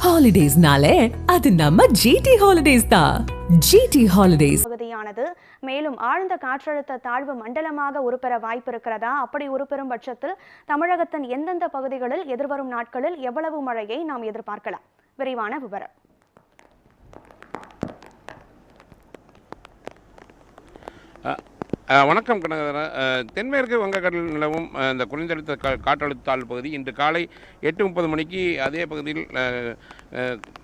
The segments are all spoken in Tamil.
ஹாலிடேஸ்னாலே அது நம்ம ஜிடி ஹாலிடேஸ் தான் ஜிடி ஹாலிடேஸ் பகுதியானது மேலும் ஆழ்ந்த காற்றழுத்த தாழ்வு மண்டலமாக உருப்பெற வாய்ப்பு இருக்கிறதா அப்படி உருப்பெறும் பட்சத்தில் தமிழகத்தின் எந்தெந்த பகுதிகளில் எதிர்வரும் நாட்களில் எவ்வளவு மழையை நாம் எதிர்பார்க்கலாம்? விரிவான விவரம். வணக்கம் கனகதரா தென்மேற்கு வங்கக்கடலில் நிலவும் இந்த குறைந்தழுத்த கா காற்றழுத்த தாழ்வு பகுதி இன்று காலை எட்டு முப்பது மணிக்கு அதே பகுதியில்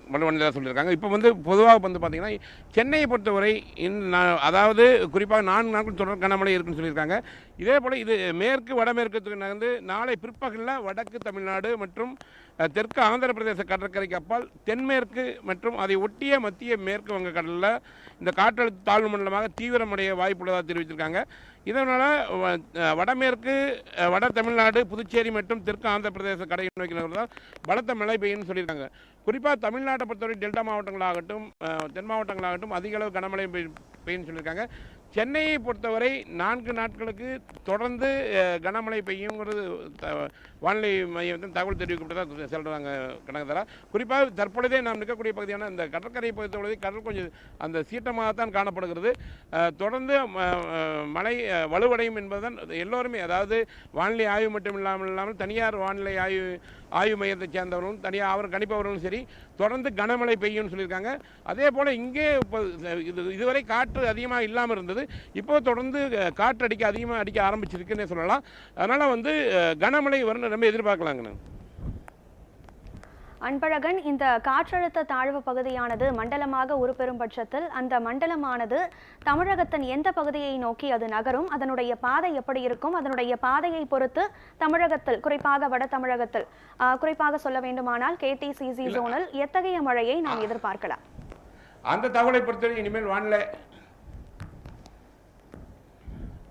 அஹ், சொல்லியிருக்காங்க. இப்போ வந்து பொதுவாக வந்து பார்த்திங்கன்னா சென்னையை பொறுத்தவரை இன் நா- அதாவது குறிப்பாக நான்கு நாட்கள் தொடர் கனமழை இருக்குன்னு சொல்லியிருக்காங்க. இதே போல் இது மேற்கு வடமேற்கு நகர்ந்து நாளை பிற்பகலில் வடக்கு தமிழ்நாடு மற்றும் தெற்கு ஆந்திர பிரதேச கடற்கரைக்கு அப்பால் தென்மேற்கு மற்றும் அதை ஒட்டிய மத்திய மேற்கு வங்கக்கடலில் இந்த காற்றழுத்த தாழ்வு மண்டலமாக தீவிரமடைய வாய்ப்புள்ளதாக தெரிவித்திருக்காங்க. இதனால் வடமேற்கு வட தமிழ்நாடு புதுச்சேரி மற்றும் தெற்கு ஆந்திர பிரதேச கடை நோக்கி நகர்ந்தால் பலத்த மழை பெய்யும்னு சொல்லியிருக்காங்க. குறிப்பாக தமிழ்நாட்டை பொறுத்தவரை டெல்டா மாவட்டங்களாகட்டும் தென் மாவட்டங்களாகட்டும் அதிக அளவு கனமழை பெய்யும் பெய்யும்னு சொல்லியிருக்காங்க. சென்னையை பொறுத்தவரை நான்கு நாட்களுக்கு தொடர்ந்து கனமழை பெய்யுங்கிறது த- வானிலை மையத்தின் தகவல் தெரிவிக்கப்பட்டதாக சொல்கிறாங்க கனகதரா. குறிப்பாக தற்பொழுதே நாம் நிற்கக்கூடிய பகுதியான இந்த கடற்கரை பொறுத்தவரை கடல் கொஞ்சம் அந்த சீட்டமாகத்தான் காணப்படுகிறது. தொடர்ந்து ம- மழை வலுவடையும் என்பதுதான் எல்லோருமே அதாவது வானிலை ஆய்வு மட்டும் இல்லாமல் இல்லாமல் தனியார் வானிலை ஆய்வு ஆய்வு மையத்தை சேர்ந்தவர்களும் தனியாக அவர் கணிப்பவர்களும் சரி தொடர்ந்து கனமழை பெய்யும்னு சொல்லியிருக்காங்க. அதே போல் இங்கே இப்போ இது இதுவரை காற்று அதிகமாக இல்லாமல் இருந்தது. இப்போ தொடர்ந்து அஹ், காற்று அடிக்க அதிகமாக அடிக்க ஆரம்பிச்சிருக்குன்னே சொல்லலாம். அதனால் வந்து கனமழை வரும்னு ரொம்ப எதிர்பார்க்கலாங்கண்ணா. அன்பழகன் இந்த காற்றழுத்த தாழ்வு பகுதியானது மண்டலமாக உருப்பெறும் பட்சத்தில் அந்த மண்டலமானது தமிழகத்தின் எந்த பகுதியை நோக்கி அது நகரும் அதனுடைய பாதை எப்படி இருக்கும் அதனுடைய பாதையை பொறுத்து தமிழகத்தில் குறிப்பாக வட தமிழகத்தில் குறிப்பாக சொல்ல வேண்டுமானால் கேடிசிசி ஜோனில் எத்தகைய மழையை நாம் எதிர்பார்க்கலாம்? அந்த தகவலை பொறுத்தவரை இனிமேல் வானிலை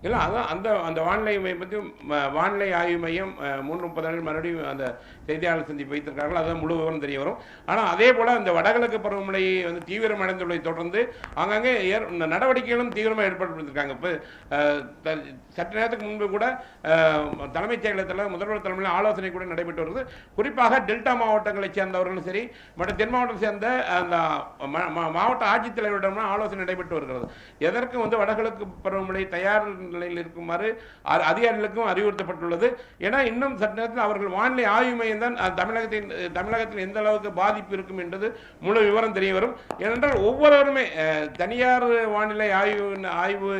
இல்லை அதான் அந்த அந்த வானிலை மையம் பற்றி ம- வானிலை ஆய்வு மையம் மூன்று முப்பது நாள் மறுபடியும் அந்த செய்தியாளர் சந்திப்பு வைத்திருக்கார்கள் அதான் முழு விவரம் தெரிய வரும். ஆனால் அதே போல் அந்த வடகிழக்கு பருவமழை வந்து தீவிரம் அடைந்துள்ளதை தொடர்ந்து அங்கங்கே ஏற் இந்த நடவடிக்கைகளும் தீவிரமாக ஏற்படுத்தியிருக்காங்க இப்போ சற்று நேரத்துக்கு முன்பு கூட தலைமைச் செயலகத்தில் முதல்வர் தலைமையில் ஆலோசனை கூட நடைபெற்று வருது. குறிப்பாக டெல்டா மாவட்டங்களைச் சேர்ந்தவர்களும் சரி மற்ற தென் மாவட்டம் சேர்ந்த அந்த மாவட்ட ஆட்சித்தலைவரிடம் ஆலோசனை நடைபெற்று வருகிறது. எதற்கும் வந்து வடகிழக்கு பருவமழை தயார் நிலையில் இருக்குமாறு அதிகாரிகளுக்கும் அறிவுறுத்தப்பட்டுள்ளது. ஏன்னா இன்னும் சற்று நேரத்தில் அவர்கள் வானிலை ஆய்வு மையம் தான் தமிழகத்தின் தமிழகத்தில் எந்த அளவுக்கு பாதிப்பு இருக்கும் என்பது முழு விவரம் தெரிய வரும். ஏனென்றால் ஒவ்வொருவருமே தனியார் வானிலை ஆய்வு ஆய்வு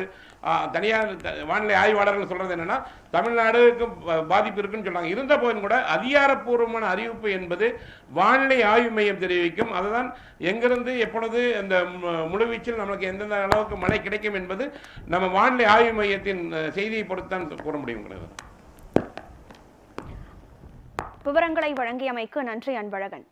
தனியார் வானிலை ஆய்வாளர்கள் சொல்றது என்னன்னா தமிழ்நாடுக்கு பாதிப்பு இருக்குன்னு சொல்றாங்க. இருந்த போதும் கூட அதிகாரப்பூர்வமான அறிவிப்பு என்பது வானிலை ஆய்வு மையம் தெரிவிக்கும். அதுதான் எங்கிருந்து எப்பொழுது அந்த முழுவீச்சில் நமக்கு எந்தெந்த அளவுக்கு மழை கிடைக்கும் என்பது நம்ம வானிலை ஆய்வு மையத்தை விஷயத்தின் செய்தியை பொறுத்தான் கூற முடியும் விவரங்களை வழங்கியமைக்கு நன்றி அன்பழகன்.